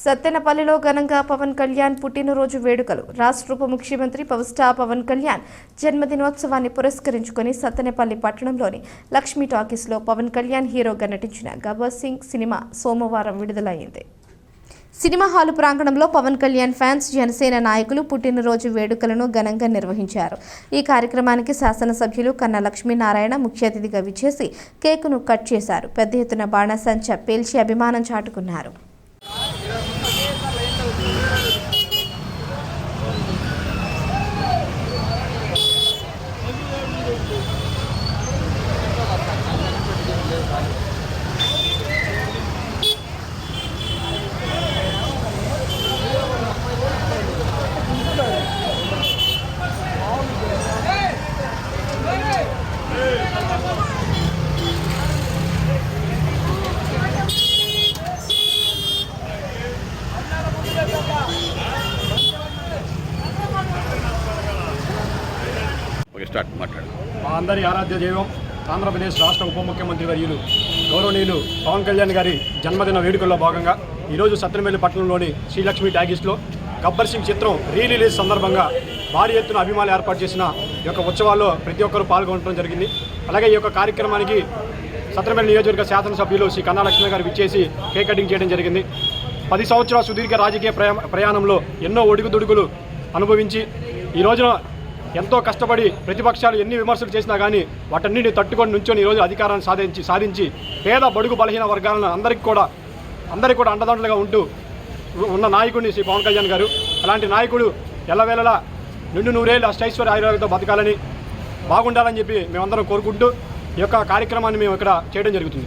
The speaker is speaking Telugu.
సత్తెనపల్లిలో ఘనంగా పవన్ కళ్యాణ్ పుట్టినరోజు వేడుకలు. రాష్ట్ర ఉప ముఖ్యమంత్రి పవర్ స్టార్ పవన్ కళ్యాణ్ జన్మదినోత్సవాన్ని పురస్కరించుకొని సత్తెనపల్లి పట్టణంలోని లక్ష్మీ టాకీస్లో పవన్ కళ్యాణ్ హీరోగా నటించిన గబ్బర్ సింగ్ సినిమా సోమవారం విడుదలైంది. సినిమా హాలు ప్రాంగణంలో పవన్ కళ్యాణ్ ఫ్యాన్స్ జనసేన నాయకులు పుట్టినరోజు వేడుకలను ఘనంగా నిర్వహించారు. ఈ కార్యక్రమానికి శాసనసభ్యులు కన్న లక్ష్మీనారాయణ ముఖ్య అతిథిగా విచ్చేసి కేకును కట్ చేశారు. పెద్ద ఎత్తున బాణసంచ పేల్చి అభిమానం చాటుకున్నారు. Yeah. స్టార్ట్ మాట్లాడు. మా అందరి ఆరాధ్య దైవం ఆంధ్రప్రదేశ్ రాష్ట్ర ఉప ముఖ్యమంత్రి వర్యులు గౌరవనీయులు పవన్ కళ్యాణ్ గారి జన్మదిన వేడుకల్లో భాగంగా ఈరోజు సత్యనపల్లి పట్టణంలోని శ్రీలక్ష్మి ట్యాగిస్లో గబ్బర్ సింగ్ చిత్రం రీ రిలీజ్ సందర్భంగా భారీ ఎత్తున అభిమానులు ఏర్పాటు చేసిన ఈ యొక్క ఉత్సవాల్లో ప్రతి ఒక్కరూ పాల్గొనడం జరిగింది. అలాగే ఈ యొక్క కార్యక్రమానికి సత్యనపల్లి నియోజకవర్గ శాసనసభ్యులు శ్రీ కన్నా లక్ష్మి గారు విచ్చేసి కేక్ కటింగ్ చేయడం జరిగింది. పది సంవత్సరాల సుదీర్ఘ రాజకీయ ప్రయా ప్రయాణంలో ఎన్నో ఒడుగుదొడుగులు అనుభవించి ఈ రోజున ఎంతో కష్టపడి ప్రతిపక్షాలు ఎన్ని విమర్శలు చేసినా కానీ వాటన్నిటిని తట్టుకొని నుంచొని ఈరోజు అధికారాన్ని సాధించి సాధించి పేద బడుగు బలహీన వర్గాలను అందరికీ కూడా అందరికీ కూడా అండదండలుగా ఉంటూ ఉన్న నాయకుడిని శ్రీ పవన్ కళ్యాణ్ గారు. అలాంటి నాయకుడు ఎల్లవేళలా నిండు నూరేళ్ళు అష్టైశ్వర్య ఆయుర్వేదంతో బతకాలని బాగుండాలని చెప్పి మేమందరం కోరుకుంటూ ఈ యొక్క కార్యక్రమాన్ని మేము ఇక్కడ చేయడం జరుగుతుంది.